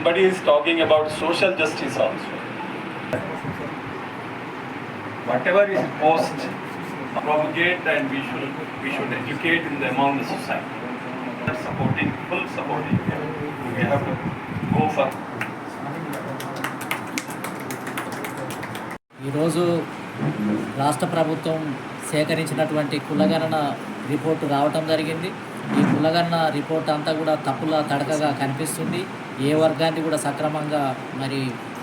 somebody is talking about social justice also. Whatever is post, propagate and we should we should educate in the among the society. Supporting, full supporting. We have to go for ఈరోజు రాష్ట్ర ప్రభుత్వం సేకరించినటువంటి కులగణన report రావటం జరిగింది. ఈ పుల్లగన్న report అంతా కూడా తప్పుల తడకగా కనిపిస్తుంది. ఏ వర్గాన్ని కూడా సక్రమంగా మరి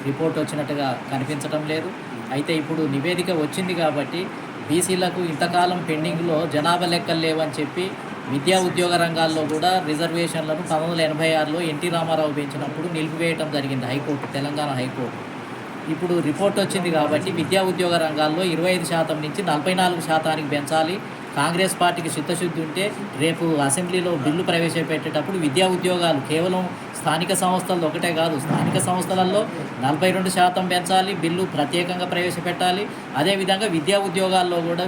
రిపోర్ట్ వచ్చినట్టుగా కనిపించటం లేదు. అయితే ఇప్పుడు నివేదిక వచ్చింది కాబట్టి బీసీలకు ఇంతకాలం పెండింగ్లో జనాభా లెక్కలు లేవని చెప్పి విద్యా ఉద్యోగ రంగాల్లో కూడా రిజర్వేషన్లను పంతొమ్మిది వందల ఎనభై ఆరులో ఎన్టీ రామారావు పెంచినప్పుడు నిలిపివేయటం జరిగింది high court Telangana high court. ఇప్పుడు రిపోర్ట్ వచ్చింది కాబట్టి విద్యా ఉద్యోగ రంగాల్లో ఇరవై ఐదు శాతం నుంచి నలభై నాలుగు శాతానికి పెంచాలి. కాంగ్రెస్ పార్టీకి చిత్తశుద్ధి ఉంటే రేపు అసెంబ్లీలో బిల్లు ప్రవేశపెట్టేటప్పుడు విద్యా ఉద్యోగాలు కేవలం స్థానిక సంస్థలు ఒకటే కాదు. స్థానిక సంస్థలలో నలభై రెండు శాతం పెంచాలి బిల్లు ప్రత్యేకంగా ప్రవేశపెట్టాలి. అదేవిధంగా విద్యా ఉద్యోగాల్లో కూడా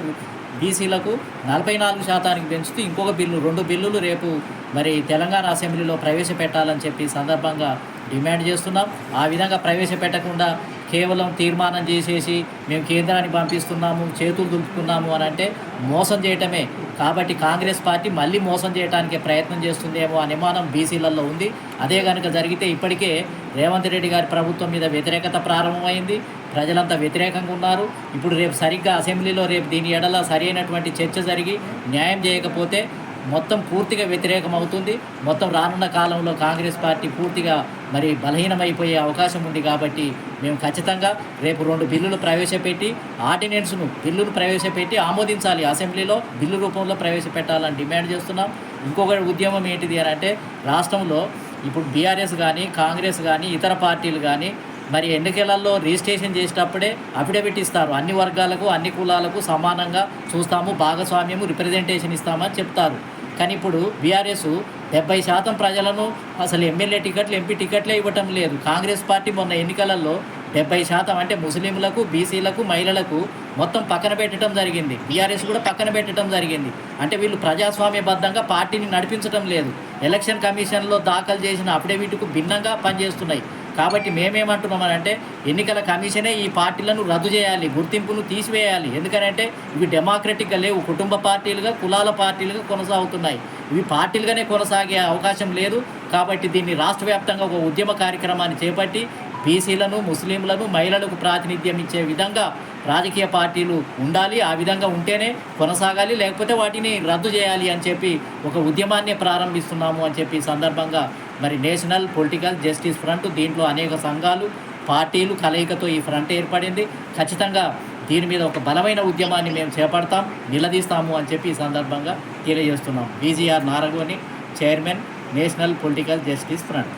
బీసీలకు నలభై నాలుగు శాతానికి పెంచుతూ ఇంకొక బిల్లు రెండు బిల్లులు రేపు మరి తెలంగాణ అసెంబ్లీలో ప్రవేశపెట్టాలని చెప్పి సందర్భంగా డిమాండ్ చేస్తున్నాం. ఆ విధంగా ప్రవేశపెట్టకుండా కేవలం తీర్మానం చేసేసి మేము కేంద్రాన్ని పంపిస్తున్నాము చేతులు దులుపుకున్నాము అని అంటే మోసం చేయటమే. కాబట్టి కాంగ్రెస్ పార్టీ మళ్ళీ మోసం చేయడానికి ప్రయత్నం చేస్తుందేమో అనుమానం బీసీలలో ఉంది. అదే కనుక జరిగితే ఇప్పటికే రేవంత్ రెడ్డి గారి ప్రభుత్వం మీద వ్యతిరేకత ప్రారంభమైంది. ప్రజలంతా వ్యతిరేకంగా ఉన్నారు. ఇప్పుడు రేపు సరిగ్గా అసెంబ్లీలో రేపు దీని ఎడల సరైనటువంటి చర్చ జరిగి న్యాయం చేయకపోతే మొత్తం పూర్తిగా వ్యతిరేకం అవుతుంది మొత్తం రానున్న కాలంలో కాంగ్రెస్ పార్టీ పూర్తిగా మరి బలహీనమైపోయే అవకాశం ఉంది కాబట్టి మేము ఖచ్చితంగా రేపు రెండు బిల్లులు ప్రవేశపెట్టి ఆర్డినెన్స్ను బిల్లులు ప్రవేశపెట్టి ఆమోదించాలి. అసెంబ్లీలో బిల్లు రూపంలో ప్రవేశపెట్టాలని డిమాండ్ చేస్తున్నాం. ఇంకొక ఉద్యమం ఏంటిది అని అంటే రాష్ట్రంలో ఇప్పుడు బీఆర్ఎస్ కానీ కాంగ్రెస్ కానీ ఇతర పార్టీలు కానీ మరి ఎన్నికలలో రిజిస్ట్రేషన్ చేసేటప్పుడే అఫిడవిట్ ఇస్తారు. అన్ని వర్గాలకు అన్ని కులాలకు సమానంగా చూస్తాము భాగస్వామ్యము రిప్రజెంటేషన్ ఇస్తామని చెప్తారు. కానీ ఇప్పుడు బీఆర్ఎస్ డెబ్బై శాతం ప్రజలను అసలు ఎమ్మెల్యే టికెట్లు ఎంపీ టికెట్లే ఇవ్వటం లేదు. కాంగ్రెస్ పార్టీ మొన్న ఎన్నికలలో డెబ్బై శాతం అంటే ముస్లింలకు బీసీలకు మహిళలకు మొత్తం పక్కన పెట్టడం జరిగింది. బీఆర్ఎస్ కూడా పక్కన పెట్టడం జరిగింది. అంటే వీళ్ళు ప్రజాస్వామ్యబద్ధంగా పార్టీని నడిపించడం లేదు. ఎలక్షన్ కమిషన్లో దాఖలు చేసిన అఫిడవిట్కు భిన్నంగా పనిచేస్తున్నాయి. కాబట్టి మేమేమంటున్నామనంటే ఎన్నికల కమిషనే ఈ పార్టీలను రద్దు చేయాలి గుర్తింపును తీసివేయాలి. ఎందుకంటే ఇవి డెమోక్రటిక్గా లేవు కుటుంబ పార్టీలుగా కులాల పార్టీలుగా కొనసాగుతున్నాయి. ఇవి పార్టీలుగానే కొనసాగే అవకాశం లేదు. కాబట్టి దీన్ని రాష్ట్ర వ్యాప్తంగా ఒక ఉద్యమ కార్యక్రమాన్ని చేపట్టి బీసీలను ముస్లింలను మహిళలకు ప్రాతినిధ్యం ఇచ్చే విధంగా రాజకీయ పార్టీలు ఉండాలి ఆ విధంగా ఉంటేనే కొనసాగాలి లేకపోతే వాటిని రద్దు చేయాలి అని చెప్పి ఒక ఉద్యమాన్ని ప్రారంభిస్తున్నాము అని చెప్పి సందర్భంగా మరి నేషనల్ పొలిటికల్ జస్టిస్ ఫ్రంట్ దీంట్లో అనేక సంఘాలు పార్టీలు కలయికతో ఈ ఫ్రంట్ ఏర్పడింది. ఖచ్చితంగా దీని మీద ఒక బలమైన ఉద్యమాన్ని మేము చేపడతాం నిలదీస్తాము అని చెప్పి ఈ సందర్భంగా తెలియజేస్తున్నాం. BGR Naragoni chairman national political justice front.